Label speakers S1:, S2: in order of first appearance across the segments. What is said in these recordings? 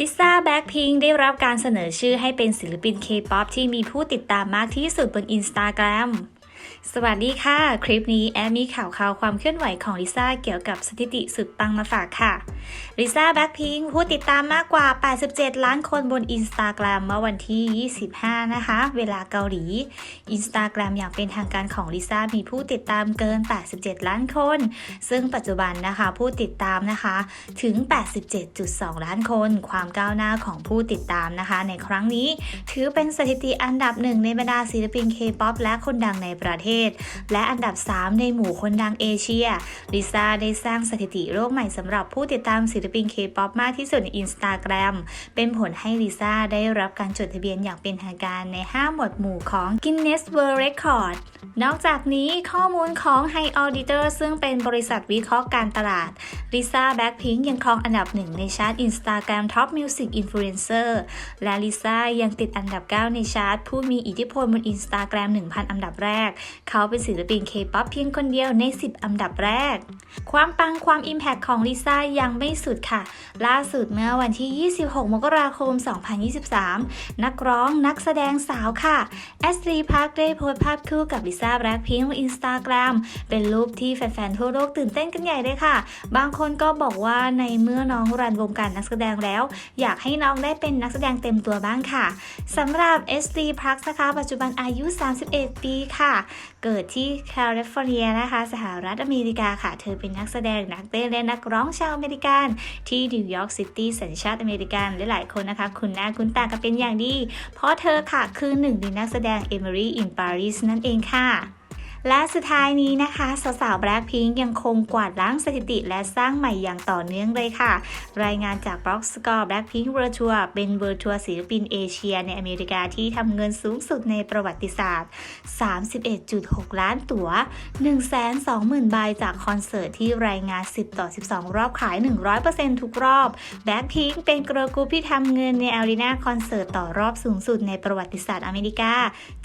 S1: ลิซ่าแบ็คพิงได้รับการเสนอชื่อให้เป็นศิลปินเคป๊อปที่มีผู้ติดตามมากที่สุดบนอินสตาแกรม สวัสดีค่ะ คลิปนี้แอมมีข่าวข่าวความเคลื่อนไหวของลิซ่าเกี่ยวกับสถิติสุดปังมาฝากค่ะลิซ่าแบ็คพิงผู้ติดตามมากกว่า 87 ล้านคนบนอินสตาแกรมเมื่อวันที่ 25 นะคะ เวลาเกาหลีอินสตาแกรมอย่างเป็นทางการของลิซ่ามีผู้ติดตามเกิน 87 ล้านคน ซึ่งปัจจุบันนะคะผู้ติดตามนะคะถึง 87.2 ล้านคน ความก้าวหน้าของผู้ติดตามนะคะ ในครั้งนี้ถือเป็นสถิติอันดับหนึ่งในบรรดาศิลปินเคป๊อปและคนดังในประเทศ และอันดับ 3 ในหมู่คนดังเอเชีย ลิซ่าได้สร้างสถิติโลกใหม่สำหรับผู้ติดตามศิลปินเคป๊อปมากที่สุดในอินสตาแกรมเป็นผลให้ลิซ่าได้รับการจดทะเบียนอย่างเป็นทางการใน 5 หมวดหมู่ของ Guinness World Record นอกจากนี้ข้อมูลของ High Auditor ซึ่งเป็นบริษัทวิเคราะห์การตลาดลิซ่าแบ็คพิงยังครองอันดับหนึ่งในชาร์ต Instagram Top Music Influencer และลิซ่ายังติดอันดับ 9 ในชาร์ตผู้มีอิทธิพลบน Instagram 1,000 อันดับแรกเขาเป็นศิลปินเคป๊อปเพียงคนเดียวใน 10 อันดับแรก ความปังความอิมแพคของลิซ่ายังไม่สุดค่ะ ล่าสุดเมื่อวันที่ 26 มกราคม 2023 นักร้องนักแสดงสาวค่ะแอสลีพาร์คได้โพสต์ภาพคู่กับลิซ่าแบล็คพิงค์บนอินสตาแกรมเป็นรูปที่แฟนๆ ทั่วโลกตื่นเต้นกันใหญ่เลยค่ะ บางคนก็บอกว่าในเมื่อน้องรันวงการนักแสดงแล้ว อยากให้น้องได้เป็นนักแสดงเต็มตัวบ้างค่ะสำหรับ SD p a r k นะคะ ปัจจุบันอายุ 31 ปีค่ะเกิดที่แคลิฟอร์เนียนะคะ สหรัฐอเมริกาค่ะ เธอเป็นนักแสดงนักเต้นและนักร้องชาวอเมริกัน ที่นิวยอร์กซิตี้สัญชาติอเมริกันและหลายคนนะคะ คุณหน้าคุณตากันเป็นอย่างดี เพราะเธอค่ะคือหนึ่งในนักแสดงเอมิรี่อินปารีสนั่นเองค่ะ และสุดท้ายนี้นะคะสาวๆ Blackpink ยังคงกวาดล้างสถิติและสร้างใหม่อย่างต่อเนื่องเลยค่ะ รายงานจาก Box Score Blackpink World Tour เป็น World Tour ศิลปินเอเชียในอเมริกาที่ทำเงินสูงสุดในประวัติศาสตร์ 31.6 ล้านตั๋ว 120,000 ใบจากคอนเสิร์ตที่รายงาน 10 ต่อ 12 รอบขาย 100%ทุกรอบ Blackpink เป็นกร์ลกรุ๊ปที่ทำเงินในอารีนาคอนเสิร์ตต่อรอบสูงสุดในประวัติศาสตร์อเมริกา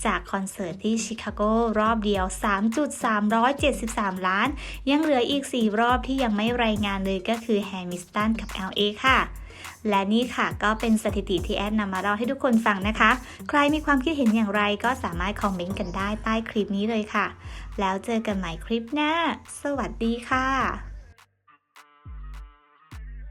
S1: จากคอนเสิร์ตที่ชิคาโกรอบเดียว3 3.373 ล้าน ยังเหลืออีก 4 รอบที่ยังไม่รายงานเลยก็คือแฮมิสตันกับ LA ค่ะและนี่ค่ะก็เป็นสถิติที่แอดนำมาเล่าให้ทุกคนฟังนะคะ ใครมีความคิดเห็นอย่างไรก็สามารถคอมเมนต์กันได้ใต้คลิปนี้เลยค่ะ แล้วเจอกันใหม่คลิปหน้า สวัสดีค่ะ